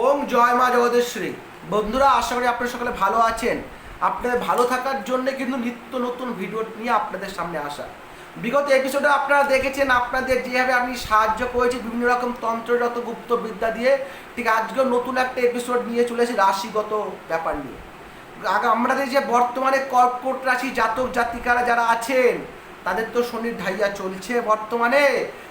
ওম জয় মা জগদেশ্বরী। বন্ধুরা, আশা করি আপনারা সকলে ভালো আছেন। আপনাদের ভালো থাকার জন্য কিন্তু নিত্য নতুন ভিডিও নিয়ে আপনাদের সামনে আসা। বিগত এপিসোডে আপনারা দেখেছেন, আপনাদের যেভাবে আমি সাহায্য করেছি বিভিন্ন রকম তন্ত্রগত গুপ্ত বিদ্যা দিয়ে, ঠিক আজকেও নতুন একটা এপিসোড নিয়ে চলেছি রাশিগত ব্যাপার নিয়ে। আগে আমাদের যে বর্তমানে কর্কট রাশি জাতক জাতিকারা যারা আছেন, তাদের তো শনির ঢাইয়া চলছে বর্তমানে।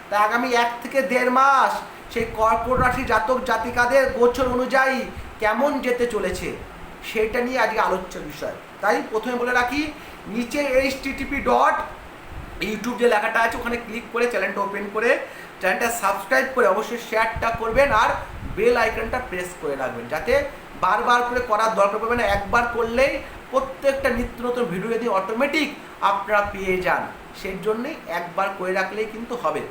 তা আগামী এক থেকে দেড় মাস সেই কর্কট রাশি জাতক জাতিকাদের গোচর অনুযায়ী কেমন যেতে চলেছে, সেটা নিয়ে আজকে আলোচ্য বিষয়। তাই প্রথমে বলে রাখি, নিচে এইচ টিটিপি ডট ইউটিউব যে লেখাটা আছে, ওখানে ক্লিক করে চ্যানেলটা ওপেন করে চ্যানেলটা সাবস্ক্রাইব করে অবশ্যই শেয়ারটা করবেন আর বেল আইকনটা প্রেস করে রাখবেন, যাতে বারবার করে করার দরকার পড়বে না। একবার করলেই প্রত্যেকটা নিত্য নতুন ভিডিও যদি অটোমেটিক আপনারা পেয়ে যান সেই জন্যই একবার করে রাখলেই কিন্তু হবে।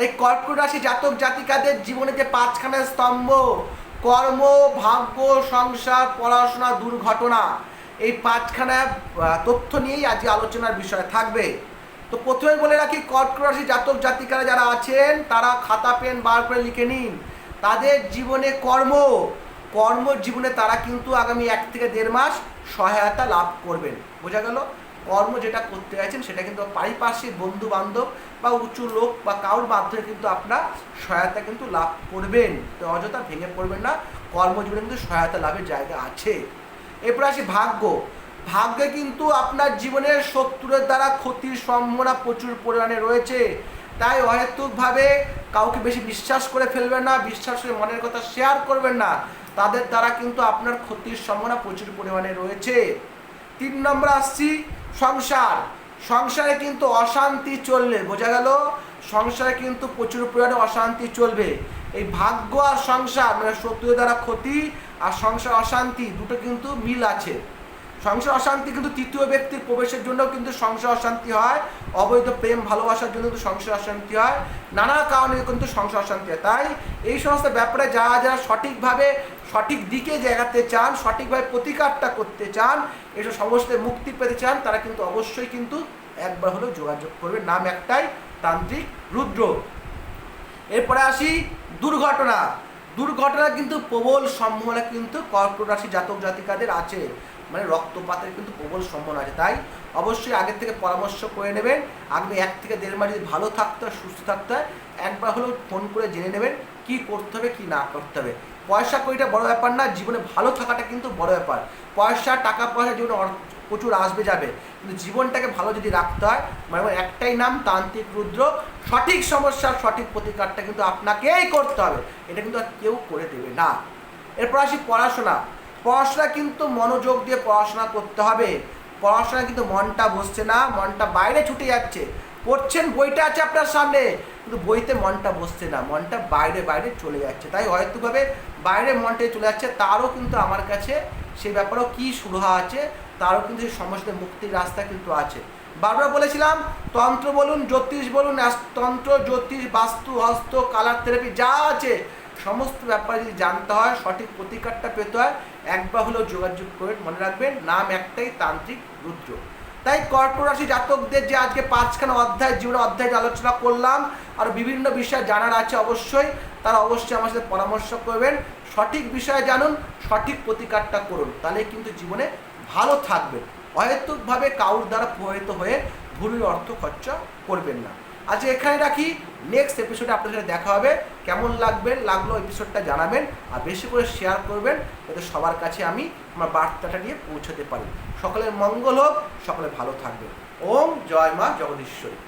তাই কর্কট রাশি জাতক জাতিকাদের জীবনে যে পাঁচখানা স্তম্ভ, কর্ম, ভাগ্য, সংসার, পড়াশোনা, দুর্ঘটনা, এই পাঁচখানা তথ্য নিয়েই আজকে আলোচনার বিষয় থাকবে। তো প্রথমে বলে রাখি কর্কট রাশি জাতক জাতিকারা যারা আছেন, তারা খাতা, পেন বার করে লিখে নিন। তাদের জীবনে কর্ম কর্ম জীবনে তারা কিন্তু আগামী এক থেকে দেড় মাস সহায়তা লাভ করবেন। বোঝা গেল? কর্ম যেটা করতে চাইছেন সেটা কিন্তু পারিপার্শ্বিক বন্ধু বান্ধব বা উঁচু লোক বা কারোর মাধ্যমে কিন্তু আপনার সহায়তা কিন্তু লাভ করবেন। তো অযথা ভেঙে পড়বেন না, কর্মজীবনে কিন্তু সহায়তা লাভের জায়গা আছে। এরপর আসি ভাগ্য। ভাগ্যে কিন্তু আপনার জীবনের শত্রুদের দ্বারা ক্ষতির সম্ভাবনা প্রচুর পরিমাণে রয়েছে। তাই অহেতুকভাবে কাউকে বেশি বিশ্বাস করে ফেলবেন না, বিশ্বাস করে মনের কথা শেয়ার করবেন না। তাদের দ্বারা কিন্তু আপনার ক্ষতির সম্ভাবনা প্রচুর পরিমাণে রয়েছে। তিন নম্বর আসছি সংসার। সংসারে কিন্তু অশান্তি চললে বোঝা গেল? সংসারে কিন্তু প্রচুর পরিমাণে অশান্তি চলবে। এই ভাগ্য আর সংসার মানে শত্রু দ্বারা ক্ষতি আর সংসার অশান্তি, দুটো কিন্তু মিল আছে। সংসার অশান্তি কিন্তু তৃতীয় ব্যক্তির প্রবেশের জন্য কিন্তু সংসার অশান্তি হয়। অবৈধ প্রেম, ভালোবাসার জন্য কিন্তু সংসার অশান্তি হয়। নানা কারণে কিন্তু সংসার অশান্তি হয়। তাই এই সমস্ত ব্যাপারে যারা যারা সঠিকভাবে, সঠিক দিকে জায়গাতে চান, সঠিকভাবে প্রতিকারটা করতে চান, এসব সমস্ত মুক্তি পেতে চান, তারা কিন্তু অবশ্যই কিন্তু একবার হলেও যোগাযোগ করবে নাম একটাই, তান্ত্রিক রুদ্র। এরপরে আসি দুর্ঘটনা। দুর্ঘটনা কিন্তু প্রবল সম্ভাবনা কিন্তু কর্কট রাশি জাতক জাতিকাদের আছে। মানে রক্তপাতের কিন্তু প্রবল সম্ভাবনা আছে। তাই অবশ্যই আগের থেকে পরামর্শ করে নেবেন। আপনি এক থেকে দেড় মাস যদি ভালো থাকতে হয়, সুস্থ থাকতে হয়, একবার হলেও ফোন করে জেনে নেবেন কি করতে হবে, কি না করতে হবে। পয়সা কইটা বড় ব্যাপার না, জীবনে ভালো থাকাটা কিন্তু বড় ব্যাপার। পয়সা, টাকা পয়সা জীবনে প্রচুর আসবে, যাবে। কিন্তু জীবনটাকে ভালো যদি রাখতে হয় মানে একটাই নাম, তান্ত্রিক রুদ্র, সঠিক সমস্যার সঠিক প্রতিকারটা কিন্তু আপনাকেই করতে হবে। এটা কিন্তু আর কেউ করে দেবে না। এরপর আসি পড়াশোনা। পড়াশোনা কিন্তু মনোযোগ দিয়ে পড়াশোনা করতে হবে। পড়াশোনা কিন্তু মনটা বসছে না, মনটা বাইরে ছুটে যাচ্ছে। পড়ছেন, বইটা আছে আপনার সামনে, কিন্তু বইতে মনটা বসছে না, মনটা বাইরে বাইরে চলে যাচ্ছে। তাই হয়তোভাবে বাইরে মনটা চলে যাচ্ছে, তারও কিন্তু আমার কাছে সেই ব্যাপারেও কী সুরাহা আছে, তারও কিন্তু সেই সমস্যা মুক্তির রাস্তা কিন্তু আছে। বারবার বলেছিলাম, তন্ত্র বলুন, জ্যোতিষ বলুন তন্ত্র, জ্যোতিষ, বাস্তু, হস্ত, কালার, থেরাপি যা আছে সমস্ত ব্যাপারে যদি জানতে হয়, সঠিক প্রতিকারটা পেতে হয়, একবার হলেও যোগাযোগ করে মনে রাখবেন, নাম একটাই তান্ত্রিক রুদ্র। তাই কর্কট জাতকদের যে আজকে পাঁচখানা অধ্যায়, জীবন অধ্যায় আলোচনা করলাম, আর বিভিন্ন বিষয় জানার আছে অবশ্যই, তারা অবশ্যই আমার সাথে পরামর্শ করবেন। সঠিক বিষয়ে জানুন, সঠিক প্রতিকারটা করুন তাহলে কিন্তু জীবনে ভালো থাকবেন। অহেতুকভাবে কাউর দ্বারা প্রভাবিত হয়ে ভুল অর্থ খরচা করবেন না। আজ এখানে রাখি। নেক্সট এপিসোডে আপনার সাথে দেখা হবে। কেমন লাগবেন, লাগল এপিসোডটা জানাবেন আর বেশি করে শেয়ার করবেন যাতে সবার কাছে আমি আমার বার্তাটা নিয়ে পৌঁছাতে পারি। সকলের মঙ্গল হোক, সকলে ভালো থাকবেন। ওম জয় মা জগদীশ্বরী।